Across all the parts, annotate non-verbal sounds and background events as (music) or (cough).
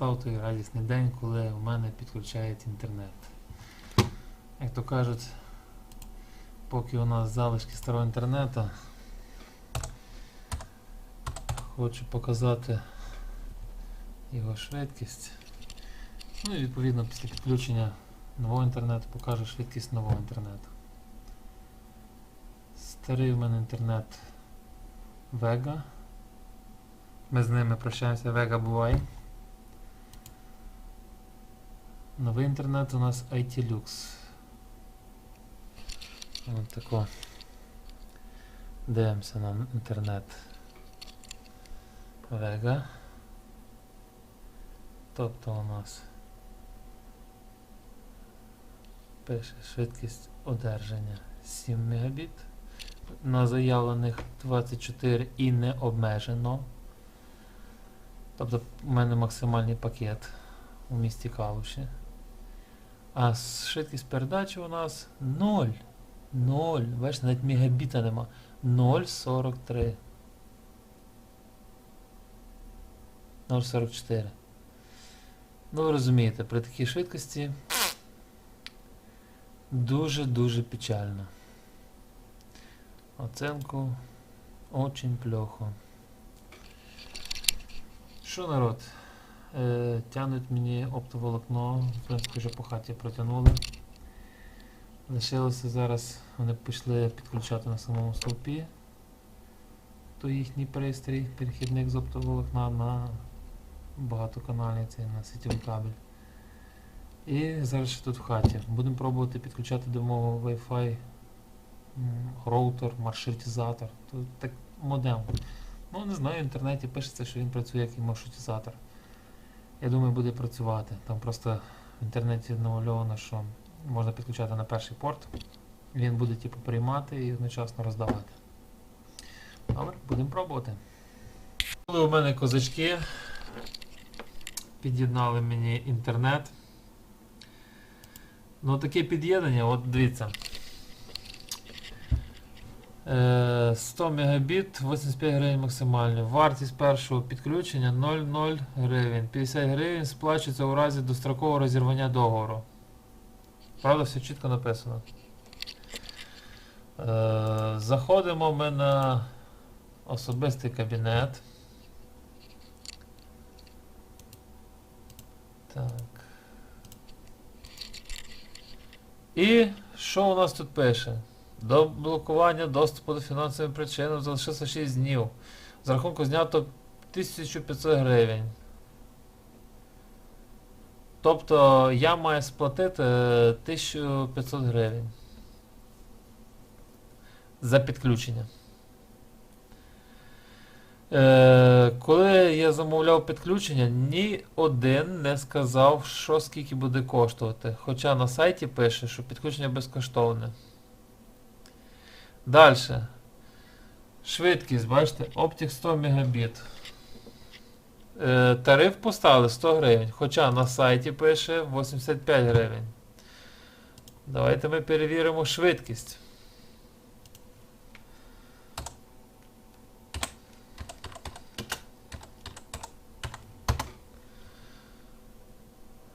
настав той радісний день, коли у мене підключають інтернет. Як то кажуть, поки у нас залишки старого інтернету, хочу показати його швидкість. Ну і відповідно після підключення нового інтернету покажу швидкість нового інтернету. Старий в мене інтернет Vega. Ми з ними прощаємося, Vega бувай. Новий інтернет у нас ITLux. Ось тако. Дивимося на інтернет Vega. Тобто у нас пише швидкість одержання 7 Мбіт. На заявлених 24 і не обмежено. Тобто у мене максимальний пакет у місті Калуші. А швидкість передачі у нас 0. 0. Бачите, навіть мегабіта нема. 0,43. 0,44. Ну, ви розумієте, при такій швидкості дуже-дуже печально. Оценку очень плохо. Що народ? Е, тянуть мені оптоволокно, в принципі вже по хаті протягнули. Лишилося зараз, вони пішли підключати на самому стовпі. То їхній пристрій, перехідник з оптоволокна на багатоканальний цей на сетєвий кабель. І зараз ще тут в хаті. Будемо пробувати підключати до мого Wi-Fi роутер, маршрутизатор. Тут так модем. Ну, не знаю, в інтернеті пишеться, що він працює як і маршрутизатор. Я думаю, буде працювати. Там просто в інтернеті намальовано, що можна підключати на перший порт. Він буде типу приймати і одночасно роздавати. Добре, будемо пробувати. Були у мене козачки. Під'єднали мені інтернет. Ну, таке під'єднання, от дивіться. Е, 100 Мбіт, 85 гривень максимально. Вартість першого підключення 0,0 гривень. 50 гривень сплачується у разі дострокового розірвання договору. Правда, все чітко написано. Е, заходимо ми на особистий кабінет. Так. І що у нас тут пише? До блокування доступу до фінансовим причинам залишилося 6 днів. З рахунку знято 1500 гривень. Тобто я маю сплатити е, 1500 гривень. За підключення. Е, коли я замовляв підключення, ні один не сказав, що скільки буде коштувати. Хоча на сайті пише, що підключення безкоштовне. Далі. Швидкість, бачите, оптик 100 Мбіт. Е, тариф поставили 100 гривень, хоча на сайті пише 85 гривень. Давайте ми перевіримо швидкість.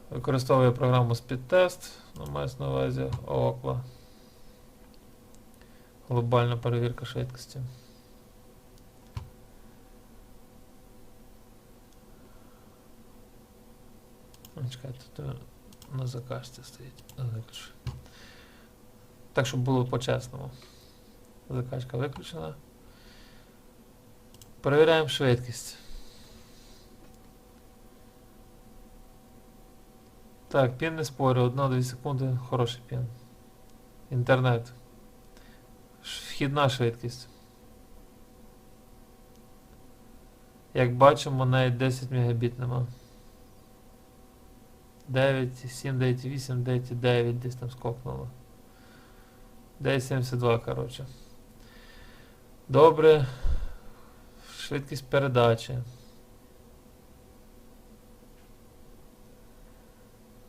Використовую програму SpeedTest, ну, мається на увазі ООКЛА. Глобальна перевірка швидкості. Ну, Чекайте, тут е, на закажці стоїть. Виключу. Так, щоб було по-чесному. Закачка виключена. Перевіряємо швидкість. Так, пін не спорю, 1-2 секунди, хороший пін. Інтернет. Вхідна швидкість. Як бачимо, навіть 10 Мбіт нема. 9, 7, 9, 8, 9, 9 десь там скокнуло. 9,72, коротше. Добре. Швидкість передачі.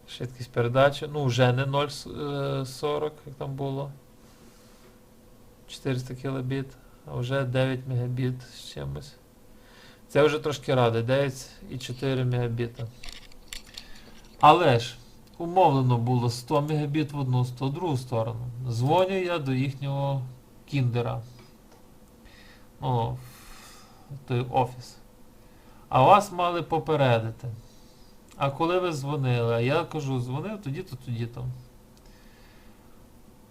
Швидкість передачі. Ну, вже не 0,40, як там було. 400 кілобіт, а вже 9 мегабіт з чимось. Це вже трошки радить, 9,4 мегабіта. Але ж умовлено було 100 мегабіт в одну, 100 в другу сторону. Дзвоню я до їхнього кіндера. Ну, той офіс. А вас мали попередити. А коли ви дзвонили? А я кажу, дзвонив тоді-то, тоді-то.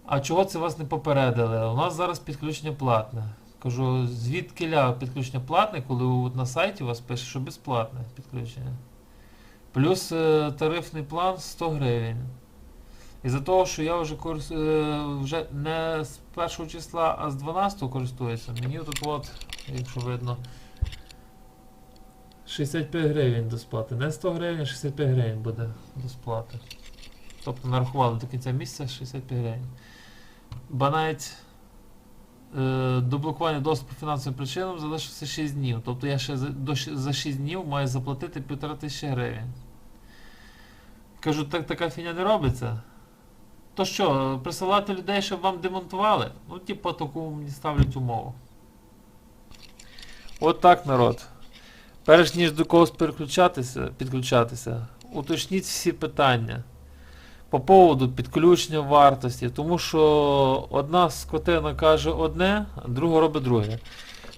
А чого це вас не попередили? У нас зараз підключення платне. Кажу, звідки ля підключення платне, коли на сайті у вас пише, що безплатне підключення. Плюс е, тарифний план 100 гривень. Із-за того, що я вже корис... е, вже не з першого числа, а з 12 користуюся, мені тут от, якщо видно, 65 гривень до сплати. Не 100 гривень, а 65 гривень буде до сплати. Тобто нарахували до кінця місяця 65 гривень. Бо навіть е, до блокування доступу фінансовим причинам залишився 6 днів. Тобто я ще за, до, за 6 днів маю заплатити 1500 гривень. Кажу, так така фіня не робиться. То що, присилати людей, щоб вам демонтували? Ну, типу, таку мені ставлять умову. От так, народ. Перш ніж до когось переключатися, підключатися, уточніть всі питання по поводу підключення вартості, тому що одна скотина каже одне, а друга робить друге.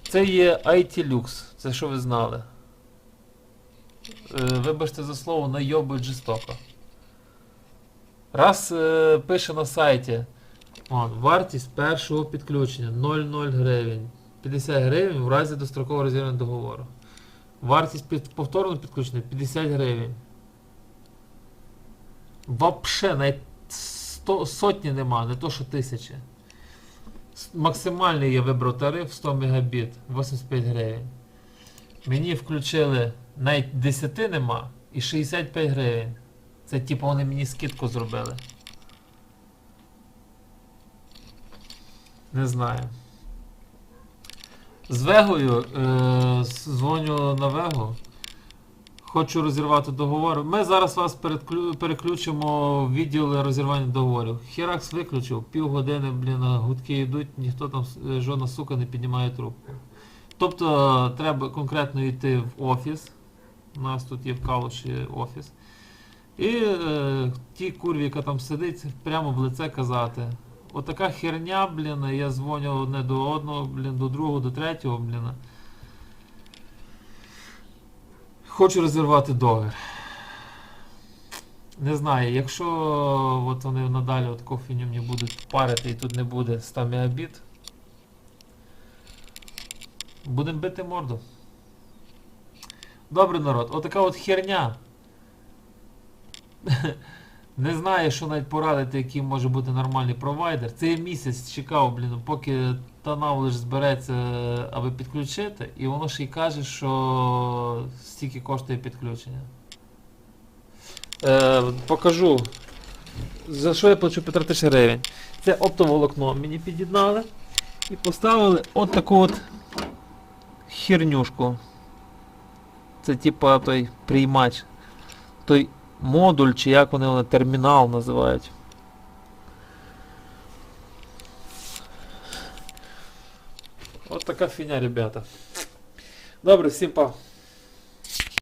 Це є IT Lux, це що ви знали. Е, вибачте за слово, найобують жорстоко. Раз е, пише на сайті, он, вартість першого підключення 0,0 гривень. 50 гривень в разі дострокового розірвання договору. Вартість повторного підключення 50 гривень. Вообще навіть 100, сотні нема, не то що тисячі. Максимальний я вибрав тариф 100 Мбіт, 85 гривень. Мені включили навіть 10 нема і 65 гривень. Це типу вони мені скидку зробили. Не знаю. З Вегою е, дзвоню на Вегу. Хочу розірвати договор. Ми зараз вас переключимо в відділ розірвання договорів. Херакс виключив, півгодини, блін, гудки йдуть, ніхто там, е, жодна сука не піднімає трубку. Тобто треба конкретно йти в офіс. У нас тут є в Калуші офіс. І е, ті курві, яка там сидить, прямо в лице казати. Отака херня, блін, я дзвоню одне до одного, блін, до другого, до третього, блін. Хочу розірвати договір. Не знаю, якщо от вони надалі от кофіню мені будуть парити і тут не буде 100 мегабіт, будемо бити морду. Добре, народ, отака от херня. (laughs) Не знаю, що навіть порадити, який може бути нормальний провайдер. Це місяць чекав, блін, поки та наволоч збереться, аби підключити, і воно ще й каже, що стільки коштує підключення. Е, покажу. За що я плачу 15 тисяч гривень? Це оптоволокно мені під'єднали і поставили от таку от хернюшку. Це типа той приймач. Той модуль, чи як вони його термінал називають. От така фіня, ребята. Добре, всім па.